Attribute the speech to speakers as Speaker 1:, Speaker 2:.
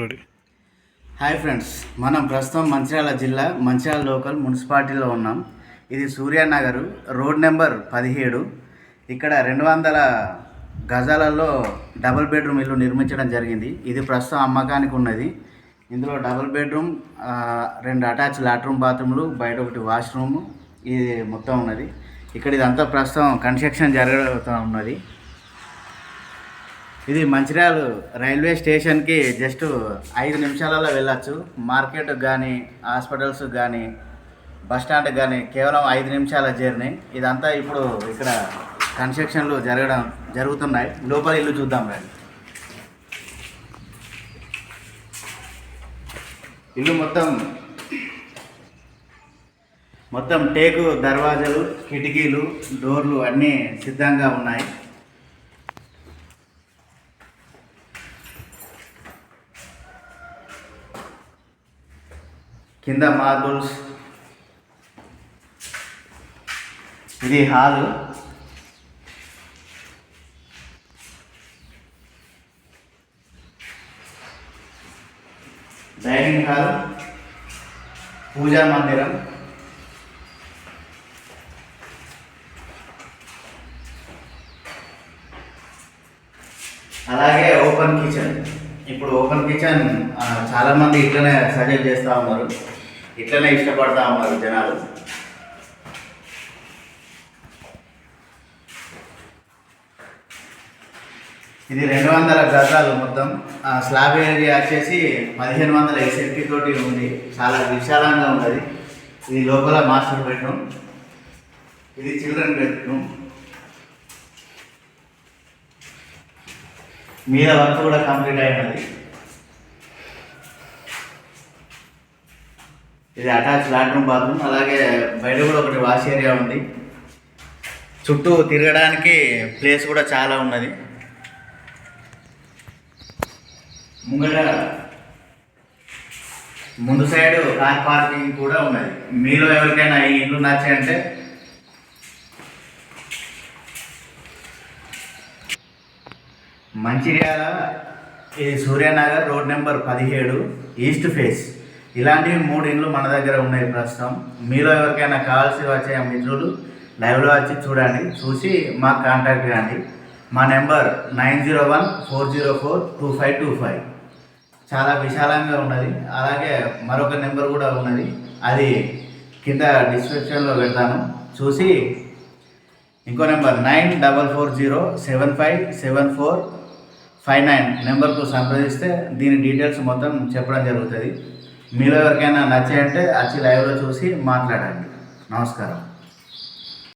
Speaker 1: Ready.
Speaker 2: Hi friends మనం ప్రస్తుతం మంచిర్యాల జిల్లా మంచిర్యాల లోకల్ మున్సిపాలిటీలో ఉన్నాం. ఇది సూర్యానగర్ రోడ్ నెంబర్ పదిహేడు. ఇక్కడ రెండు వందల గజాలలో డబుల్ బెడ్రూమ్ ఇల్లు నిర్మించడం జరిగింది. ఇది ప్రస్తుతం అమ్మకానికి ఉన్నది. ఇందులో డబుల్ బెడ్రూమ్ రెండు అటాచ్ లాట్రూమ్ బాత్రూమ్లు బయట ఒకటి వాష్రూమ్ ఇది మొత్తం ఉన్నది. ఇక్కడ ఇదంతా ప్రస్తుతం కన్స్ట్రక్షన్ జరుగుతూ ఉన్నది. ఇది మంచిర్యాల రైల్వే స్టేషన్కి జస్ట్ ఐదు నిమిషాలలో వెళ్ళచ్చు. మార్కెట్ కానీ హాస్పిటల్స్ కానీ బస్ స్టాండ్ కానీ కేవలం ఐదు నిమిషాల జర్నీ. ఇదంతా ఇప్పుడు ఇక్కడ కన్స్ట్రక్షన్లు జరగడం జరుగుతున్నాయి. లోపల ఇల్లు చూద్దాం రండి. ఇల్లు మొత్తం మొత్తం టేకు దర్వాజాలు కిటికీలు డోర్లు అన్నీ సిద్ధంగా ఉన్నాయి. కింద మార్బుల్స్. ఇది హాలు. Dining hall. పూజా మందిరం. అలాగే ఓపెన్ కిచెన్. ఇప్పుడు ఓపెన్ కిచెన్ చాలామంది చాలా మంది ఇట్లనే సజెస్ట్ చేస్తూ ఉన్నారు. ఇట్లనే ఇష్టపడతా ఉన్నారు జనాలు. ఇది రెండు వందల గజాలు మొత్తం. ఆ, స్లాబ్ ఏరియా వచ్చేసి పదిహేను వందల ఎస్ఎఫ్టీ తోటి ఉంది. చాలా విశాలంగా ఉన్నది. ఇది లోపల మాస్టర్ బెడ్రూమ్. ఇది చిల్డ్రన్ బెడ్రూమ్. మీద వర్క్ కూడా కంప్లీట్ అయినది. ఇది అటాచ్ లాట్రూమ్ బాత్రూమ్ అలాగే బయట కూడా ఒకటి వాష్ ఏరియా ఉంది. చుట్టూ తిరగడానికి ప్లేస్ కూడా చాలా ఉన్నది. ముంగట ముందు సైడ్ కార్ పార్కింగ్ కూడా ఉన్నది. మీలో ఎవరికైనా ఈ ఇల్లు నచ్చాయంటే మంచిర్యాల ఇది సూర్యనగర్ రోడ్ నెంబర్ పదిహేడు ఈస్ట్ ఫేస్. ఇలాంటివి మూడు ఇండ్లు మన దగ్గర ఉన్నాయి ప్రస్తుతం. మీలో ఎవరికైనా కావాల్సి వచ్చే మిత్రులు లైవ్లో వచ్చి చూడండి చూసి మాకు కాంటాక్ట్ కాండి మా number nine zero one four zero four two five two five. చాలా విశాలంగా ఉన్నది. అలాగే మరొక నెంబర్ కూడా ఉన్నది. అది కింద డిస్క్రిప్షన్లో పెడతాను. చూసి ఇంకో number nine double four zero seven five seven four five nine. నెంబర్కు సంప్రదిస్తే దీని డీటెయిల్స్ మొత్తం చెప్పడం జరుగుతుంది. మీలో ఎవరికైనా నచ్చాయంటే వచ్చి లైవ్లో చూసి మాట్లాడండి. నమస్కారం.